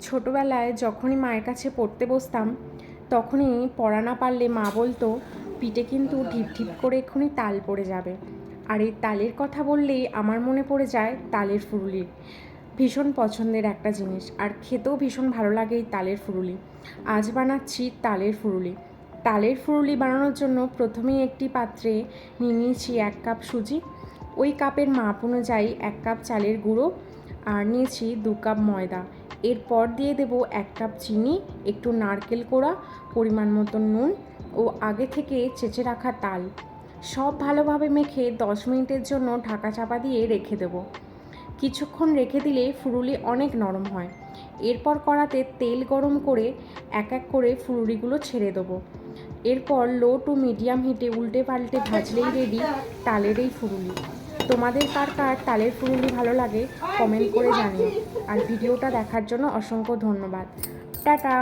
ছোটোবেলায় যখনই মায়ের কাছে পড়তে বসতাম, তখনই পড়া না পারলে মা বলতো, পিঠে কিন্তু ঢিপ ঢিপ করে এক্ষুনি তাল পড়ে যাবে। আর এই তালের কথা বললেই আমার মনে পড়ে যায় তালের ফুরুলি। ভীষণ পছন্দের একটা জিনিস, আর খেতেও ভীষণ ভালো লাগে এই তালের ফুরুলি। আজ বানাচ্ছি তালের ফুরুলি। তালের ফুরুলি বানানোর জন্য প্রথমেই একটি পাত্রে নিয়ে নিয়েছি এক কাপ সুজি, ওই কাপের মাপ অনুযায়ী এক কাপ চালের গুঁড়ো, আর নিয়েছি দু কাপ ময়দা। এরপর দিয়ে দেব এক কাপ চিনি, একটু নারকেল কোড়া, পরিমাণ মতো নুন ও আগে থেকে চেঁচে রাখা তাল। সব ভালোভাবে মেখে দশ মিনিটের জন্য ঢাকা চাপা দিয়ে রেখে দেবো। কিছুক্ষণ রেখে দিলে ফুরুলি অনেক নরম হয়। এরপর কড়াতে তেল গরম করে এক এক করে ফুরুলিগুলো ছেড়ে দেবো। এরপর লো টু মিডিয়াম হিটে উল্টে পাল্টে ভাজলেই রেডি তালের এই ফুরুলি। তোমাদের কার কার তালের ফুলুলি ভালো লাগে কমেন্ট করে জানিও। আর ভিডিওটা দেখার জন্য অসংখ্য ধন্যবাদ। টাটা!